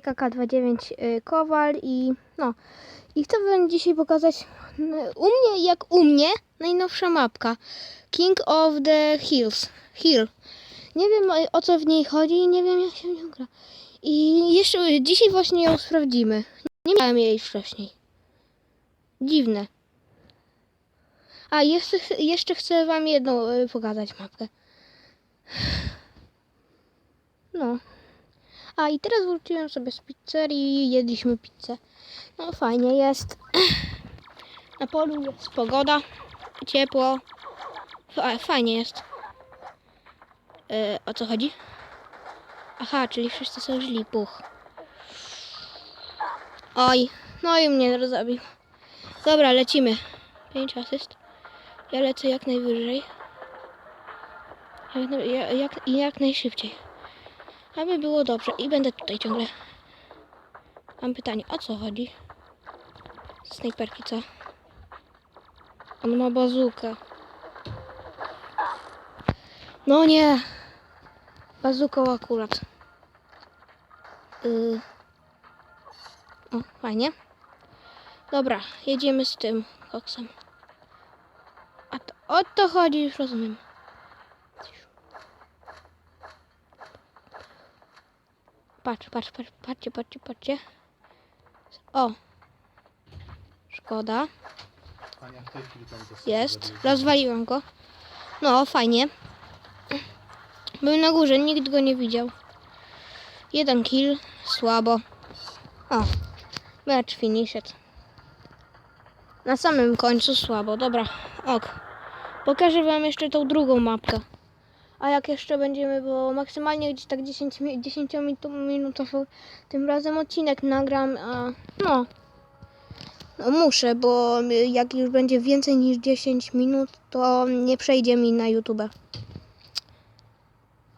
TKK29 y, Kowal i no. I chcę wam dzisiaj pokazać y, u mnie, jak u mnie, najnowsza mapka. King of the Hills. Hill. Nie wiem o- o co w niej chodzi i nie wiem jak się nią gra. I jeszcze y, dzisiaj właśnie ją sprawdzimy. Nie miałem jej wcześniej. Dziwne. A jeszcze, jeszcze chcę wam jedną y, pokazać mapkę. No. A i teraz wróciłem sobie z pizzerii i jedliśmy pizzę. No fajnie jest. Na polu jest pogoda, ciepło. Fa- fajnie jest. E, o co chodzi? Aha, czyli wszyscy są źli, puch. Oj, no i mnie zabił. Dobra, lecimy. Pięć asyst. Ja lecę jak najwyżej. Jak, na- jak, jak, jak najszybciej. Aby było dobrze. I będę tutaj ciągle. Mam pytanie, o co chodzi? Snajperki, co? On ma bazukę. No nie. Bazuką akurat. Yy. O, fajnie. Dobra, jedziemy z tym koksem. A to, o to chodzi, już rozumiem. Patrz, patrz, patrz, patrzcie, patrzcie, patrzcie. O. Szkoda. Jest. zabierze. Rozwaliłem go. No, fajnie. Był na górze, nikt go nie widział. Jeden kill, słabo. O, mecz finished. Na samym końcu słabo, dobra, ok. Pokażę wam jeszcze tą drugą mapkę. A jak jeszcze będziemy, bo maksymalnie gdzieś tak 10, mi- 10 mitu- minutowy tym razem odcinek nagram, a no. No muszę, bo jak już będzie więcej niż 10 minut, to nie przejdzie mi na YouTube.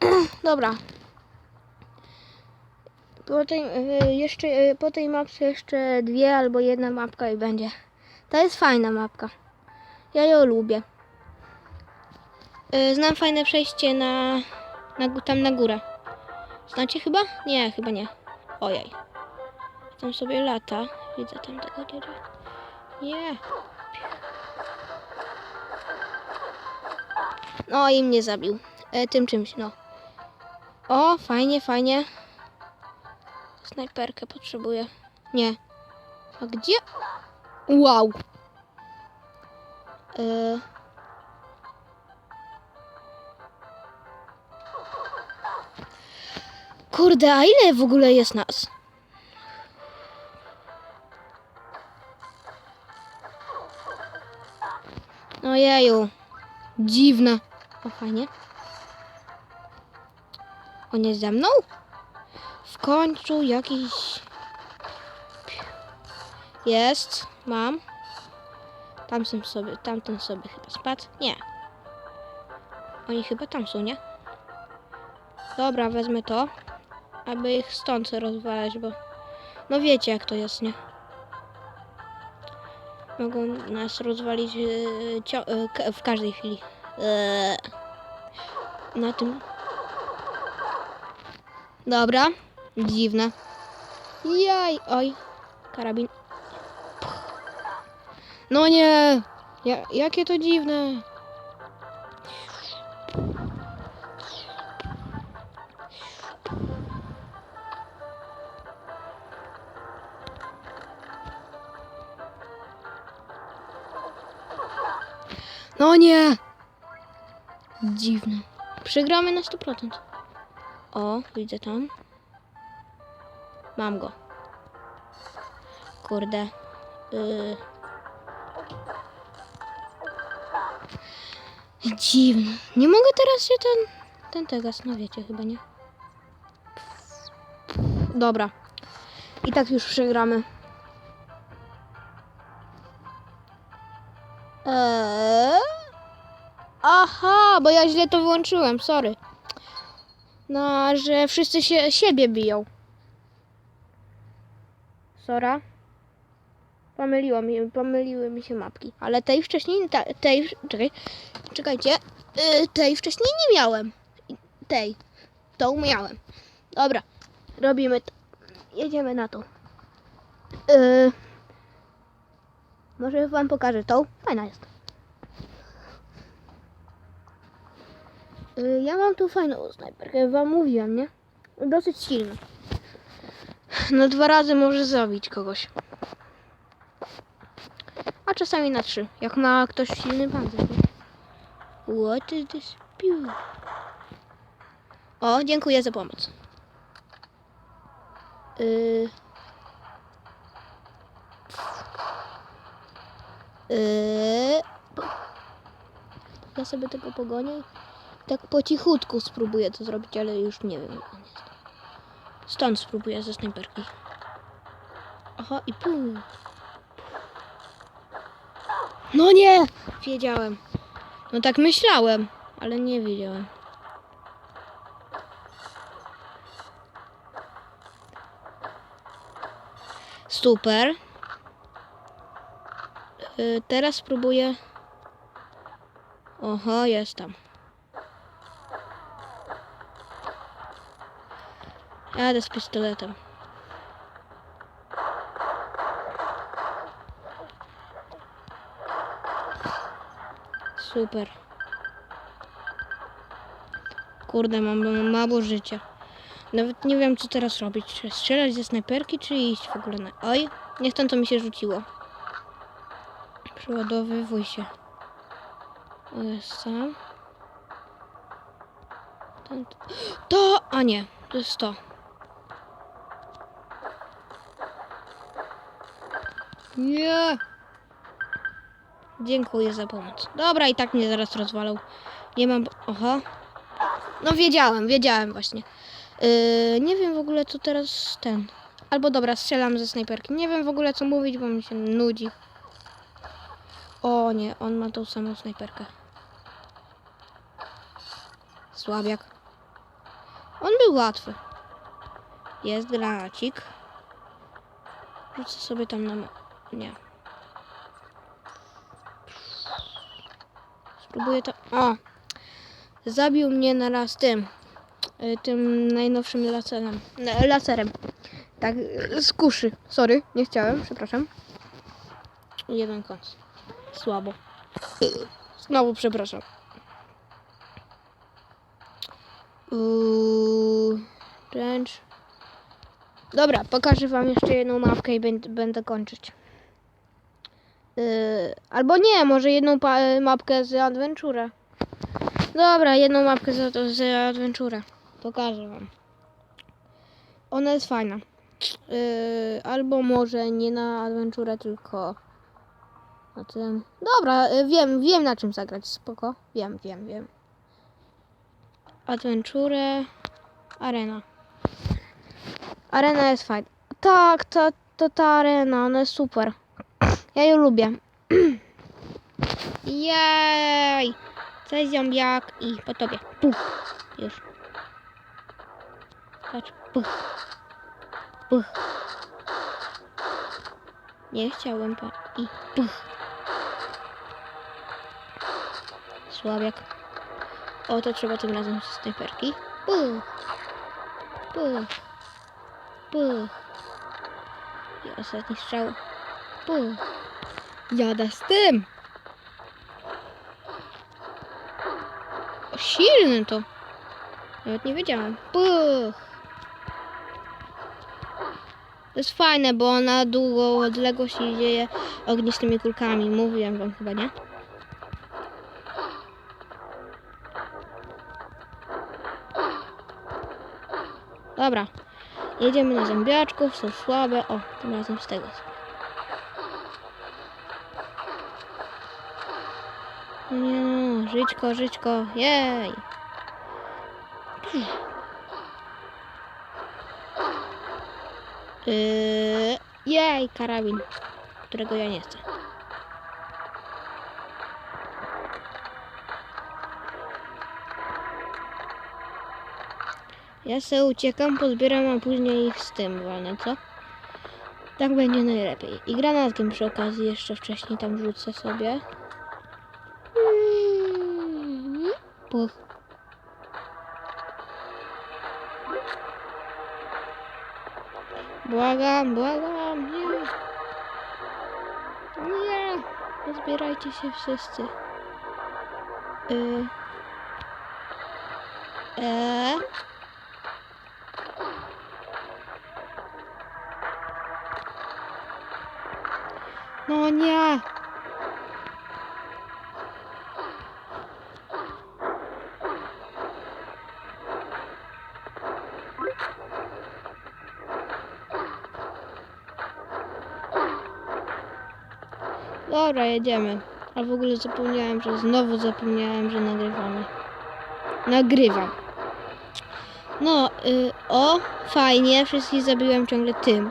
Dobra. Po tej, y, jeszcze, y, po tej mapce jeszcze dwie albo jedna mapka i będzie. To jest fajna mapka. Ja ją lubię. Y, Znam fajne przejście na, na tam na górę. Znacie chyba? Nie, chyba nie. Ojej. Tam sobie lata. Widzę tam tego dziadzia. Nie. No i mnie zabił. E, tym czymś, no. O, fajnie, fajnie. Snajperkę potrzebuję. Nie. A gdzie? Wow. E... Kurde, a ile w ogóle jest nas? Ojeju. Dziwne. O, fajnie. On jest ze mną? W końcu jakiś... Jest. Mam. Tamten sobie, tamten sobie chyba spadł. Nie. Oni chyba tam są, nie? Dobra, wezmę to. Aby ich stąd rozwalać, bo... No wiecie jak to jest, nie? Mogą nas rozwalić yy, yy, w każdej chwili. Eee. Na tym. Dobra. Dziwne. Jaj, oj. Karabin. No nie. Ja, jakie to dziwne. No nie! Dziwne. Przegramy na 100%. O, widzę tam. Mam go. Kurde. Yy. Dziwne. Nie mogę teraz się ten... Ten tegas, no wiecie chyba, nie? Dobra. I tak już przegramy. Eee? Aha, bo ja źle to wyłączyłem, sorry. No, że wszyscy się siebie biją. Sora. Pomyliło mi, pomyliły mi się mapki. Ale tej wcześniej, tej, czekaj, czekajcie, yy, tej wcześniej nie miałem. Tej, tą miałem. Dobra, robimy to. jedziemy na to. Yy, może wam pokażę tą. Fajna jest. Ja mam tu fajną snajperkę, wam mówiłam, nie? Dosyć silną. No dwa razy może zabić kogoś. A czasami na trzy, jak ma ktoś silny pancerz. What is this? Piu. O, dziękuję za pomoc. Yy. Yy. Ja sobie tego pogonię. Tak po cichutku spróbuję to zrobić, ale już nie wiem. Stąd spróbuję ze snajperki. Aha, i pół. No nie! Wiedziałem. No tak myślałem, ale nie wiedziałem. Super. Y, teraz spróbuję. Oho, jest tam. Jadę z pistoletem. Super. Kurde, mam mało życia. Nawet nie wiem, co teraz robić. Czy strzelać ze snajperki, czy iść w ogóle na... Oj, niech tam to mi się rzuciło. Przeładowywuj się. Jest. Tam- To! A nie, to jest to. Nie! Dziękuję za pomoc. Dobra, i tak mnie zaraz rozwalał. Nie mam... Oho. No wiedziałem, wiedziałem właśnie. Yy, nie wiem w ogóle co teraz ten. Albo dobra, strzelam ze snajperki. Nie wiem w ogóle co mówić, bo mi się nudzi. O nie, on ma tą samą snajperkę. Słabiak. On był łatwy. Jest granacik. Rzucę sobie tam na... Nie. Spróbuję to... O! Zabił mnie na raz tym. y, Tym najnowszym laserem. Laserem. Tak, y, z kuszy. Sorry, nie chciałem, przepraszam. Jeden kąt. Słabo. Znowu przepraszam. Uuu. Dobra, pokażę wam jeszcze jedną mapkę i będę kończyć. Yy, albo nie, może jedną pa- mapkę z Adventura. Dobra, jedną mapkę z, z. Pokażę wam. Ona jest fajna. Yy, albo może nie na Adventurę, tylko na tym. Dobra, yy, wiem, wiem na czym zagrać. Spoko. Wiem, wiem, wiem. Adventurę. Arena. Arena jest fajna. Tak, to, to ta arena, ona jest super. Ja ją lubię. Jej! Cześć zombiak i po tobie. Puch. Już. Patrz. Puch. Puch. Nie chciałem pa... I puch. Słabiak. O, to trzeba tym razem z snajperki. Puch. Puch. Puch. I ostatni strzał. Puch. Jada z tym. Silny to. Nawet nie wiedziałam. Puch. To jest fajne, bo na długą odległość dzieje ognistymi kulkami. Mówiłem wam chyba, nie? Dobra. Jedziemy na zombiaczków, są słabe. O, tym razem z tego. Nie żyćko, żyćko, jej. Yy, jej, karabin, którego ja nie chcę. Ja se uciekam, pozbieram, a później ich z tym walnę, co? Tak będzie najlepiej. I granatkiem przy okazji jeszcze wcześniej tam rzucę sobie. Puch. Błagam, błagam, nie. Nie. Zbierajcie się wszyscy. Y. E. No nie. Dobra, jedziemy. A w ogóle zapomniałem, że znowu zapomniałem, że nagrywamy. Nagrywam. No, y, o, fajnie, wszystkich zabiłem ciągle tym.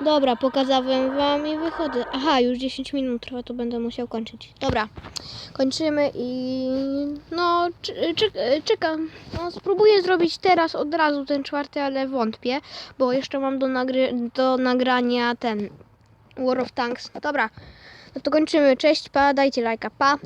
Dobra, pokazałem wam i wychodzę. Aha, już 10 minut trwa, to będę musiał kończyć. Dobra, kończymy i no, czekam. No, spróbuję zrobić teraz od razu ten czwarty, ale wątpię, bo jeszcze mam do, nagry- do nagrania ten War of Tanks. Dobra, no to kończymy. Cześć, pa, dajcie lajka, pa.